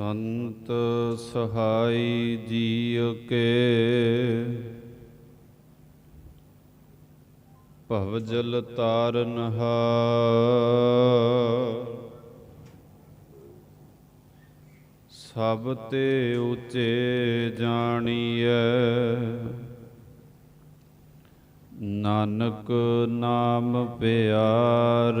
ਸੰਤ ਸਹਾਈ ਜੀਅ ਕੇ। ਭਵਜਲ ਤਾਰਨ ਹਾਰ ਸਭ ਤੇ ਉਚੇ ਜਾਣੀਐ। ਨਾਨਕ ਨਾਮ ਪਿਆਰ।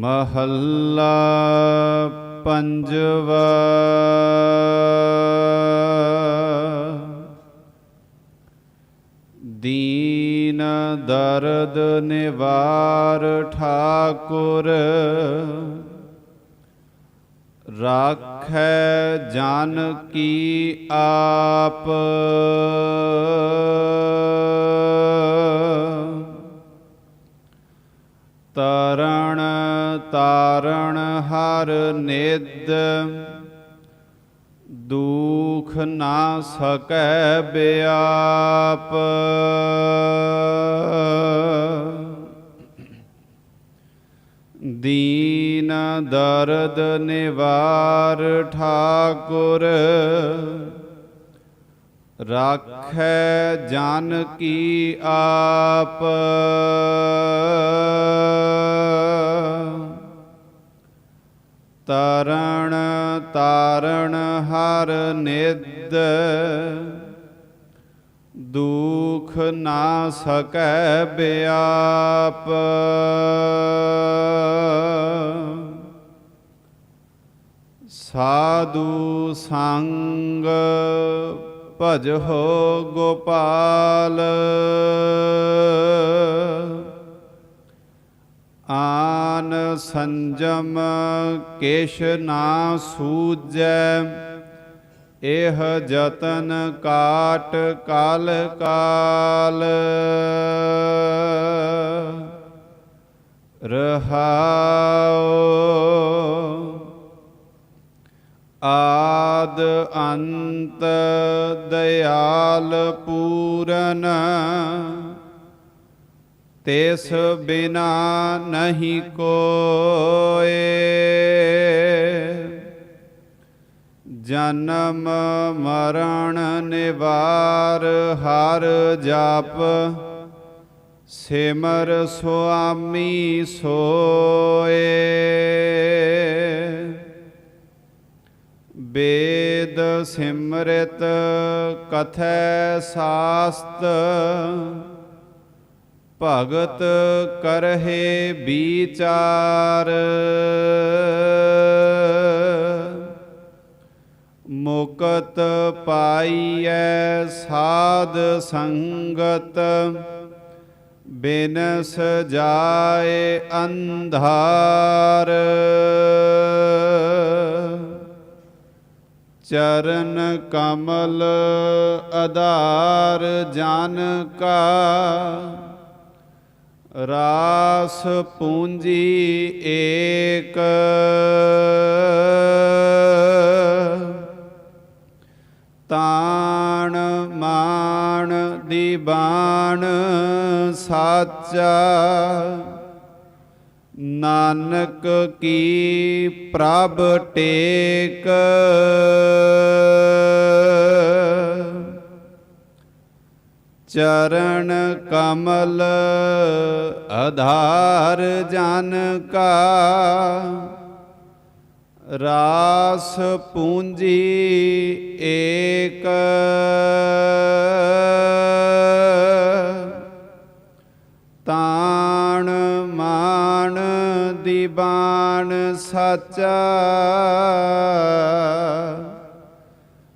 ਮਹੱਲਾ ਪੰਜਵਾ। ਦੀਨ ਦਰਦ ਨਿਵਾਰ ਠਾਕੁਰ ਰਾਖੈ ਜਨ ਕੀ ਆਪ। ਤਾਰਣ ਹਰ ਨਿਦ ਦੁਖ ਨਾ ਸਕੈ ਬਿਆਪ। ਦੀਨ ਦਰਦ ਨਿਵਾਰ ਠਾਕੁਰ, ਰਾਖੈ ਜਨ ਕੀ ਆਪ। ਤਰਣ ਤਾਰਣ ਹਰ ਨਿਦ ਦੁਖ ਨਾ ਸਕੈ ਬਿਆਪ। ਸਾਧੂ ਸੰਗ ਭਜਹੁ ਗੋਪਾਲ। ਆਨ ਸੰਜਮ ਕੇਸ਼ ਨਾ ਸੂਜੈ, ਇਹ ਜਤਨ ਕਾਟ ਕਾਲ ਕਾਲ। ਰਹਾਉ ਆਦ ਅੰਤ ਦਇਆਲ ਪੂਰਨ। ਤਿਸ ਬਿਨਾ ਨਹੀਂ ਕੋਏ। ਜਨਮ ਮਰਨ ਨਿਵਾਰ ਹਰ ਜਾਪ, ਸਿਮਰ ਸੁਆਮੀ ਸੋਏ। ਵੇਦ ਸਿਮਰਤ ਕਥੈ ਸਾਸਤ ਭਗਤ ਕਰਹਿ ਵਿਚਾਰ। ਮੁਕਤ ਪਾਈਐ ਸਾਧ ਸੰਗਤ, ਬਿਨਸ ਜਾਏ ਅੰਧਾਰ। ਚਰਨ ਕਮਲ ਆਧਾਰ ਜਨ ਕਾ ਰਾਸ ਪੂੰਜੀ ਏਕ। ਤਾਣ ਮਾਣ ਦੀਬਾਨ ਸਾਚਾ। ਨਾਨਕ ਕੀ ਪ੍ਰਭ ਟੇਕ। ਚਰਨ ਕਮਲ ਆਧਾਰ ਜਨ ਕਾ। ਰਾਸ ਪੂੰਜੀ ਏਕ। ਤਾਣ ਮਾਨ ਦੀਬਾਨ ਸਾਚਾ।